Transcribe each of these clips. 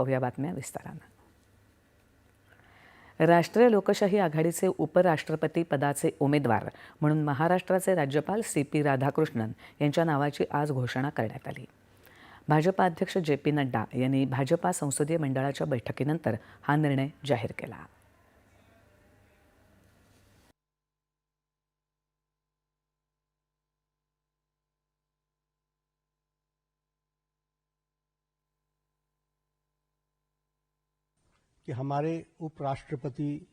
पाहूया बातम्या विस्तारानं. राष्ट्रीय लोकशाही आघाडीचे उपराष्ट्रपती पदाचे उमेदवार म्हणून महाराष्ट्राचे राज्यपाल सी पी राधाकृष्णन यांच्या नावाची आज घोषणा करण्यात आली. भाजपा अध्यक्ष जे पी नड्डा यांनी भाजपा संसदीय मंडळाच्या बैठकीनंतर हा निर्णय जाहीर केला. कि हमारे उपराष्ट्रपति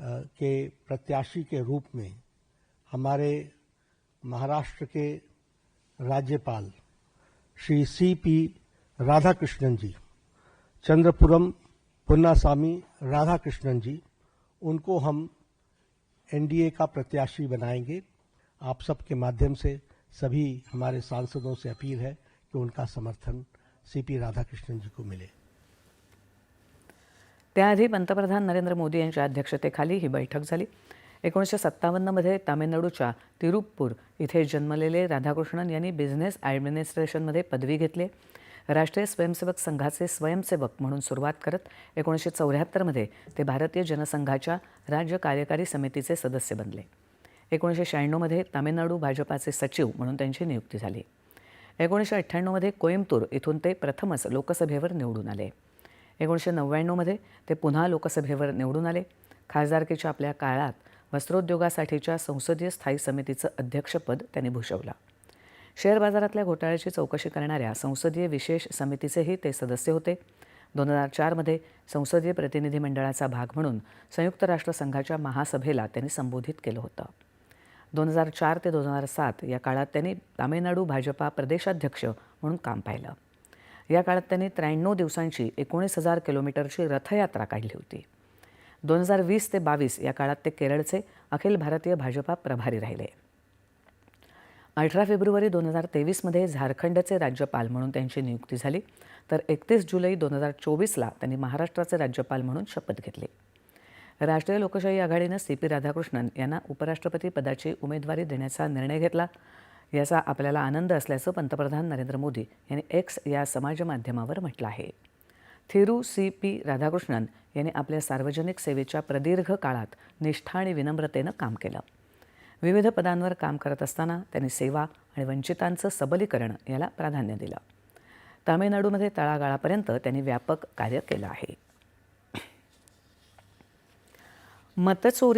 के प्रत्याशी के रूप में हमारे महाराष्ट्र के राज्यपाल श्री सी पी राधाकृष्णन जी, चंद्रपुरम पुन्नासामी राधाकृष्णन जी, उनको हम एनडीए का प्रत्याशी बनाएँगे। आप सबके माध्यम से सभी हमारे सांसदों से अपील है कि उनका समर्थन सी पी राधाकृष्णन जी को मिले। त्याआधी पंतप्रधान नरेंद्र मोदी यांच्या अध्यक्षतेखाली ही बैठक झाली. एकोणीसशे सत्तावन्नमध्ये तामिळनाडूच्या तिरुप्पूर इथे जन्मलेले राधाकृष्णन यांनी बिझनेस ॲडमिनिस्ट्रेशनमध्ये पदवी घेतली राष्ट्रीय स्वयंसेवक संघाचे स्वयंसेवक म्हणून सुरुवात करत एकोणीसशे चौऱ्याहत्तरमध्ये ते भारतीय जनसंघाच्या राज्य कार्यकारी समितीचे सदस्य बनले. एकोणीसशे शहाण्णवमध्ये तामिळनाडू भाजपाचे सचिव म्हणून त्यांची नियुक्ती झाली. एकोणीसशे अठ्ठ्याण्णवमध्ये कोईमतूर इथून ते प्रथमच लोकसभेवर निवडून आले. एकोणीसशे नव्याण्णवमध्ये ते पुन्हा लोकसभेवर निवडून आले. खासदारकीच्या आपल्या काळात वस्त्रोद्योगासाठीच्या संसदीय स्थायी समितीचं अध्यक्षपद त्यांनी भूषवलं. शेअर बाजारातल्या घोटाळ्याची चौकशी करणाऱ्या संसदीय विशेष समितीचेही ते सदस्य होते. दोन हजार चारमध्ये संसदीय प्रतिनिधी मंडळाचा भाग म्हणून संयुक्त राष्ट्रसंघाच्या महासभेला त्यांनी संबोधित केलं होतं. दोन हजार चार ते दोन हजार सात या काळात त्यांनी तामिळनाडू भाजपा प्रदेशाध्यक्ष म्हणून काम पाहिलं. या काळात त्यांनी त्र्याण्णव दिवसांची एकोणीस हजार किलोमीटरची रथयात्रा काढली होती. दोन हजार वीस ते बावीस या काळात ते केरळचे अखिल भारतीय भाजपा प्रभारी राहिले. अठरा फेब्रुवारी दोन हजार तेवीसमध्ये झारखंडचे राज्यपाल म्हणून त्यांची नियुक्ती झाली तर एकतीस जुलै दोन हजार चोवीसला त्यांनी महाराष्ट्राचे राज्यपाल म्हणून शपथ घेतली. राष्ट्रीय लोकशाही आघाडीनं सी पी राधाकृष्णन यांना उपराष्ट्रपती पदाची उमेदवारी देण्याचा निर्णय घेतला याचा आपल्याला आनंद असल्याचं पंतप्रधान नरेंद्र मोदी यांनी एक्स या समाजमाध्यमावर म्हटलं आहे. थिरू सी पी राधाकृष्णन यांनी आपल्या सार्वजनिक सेवेच्या प्रदीर्घ काळात निष्ठा आणि विनम्रतेनं काम केलं. विविध पदांवर काम करत असताना त्यांनी सेवा आणि वंचितांचं सबलीकरण याला प्राधान्य दिलं. तामिळनाडूमध्ये तळागाळापर्यंत त्यांनी व्यापक कार्य केलं आहे. मतचोरी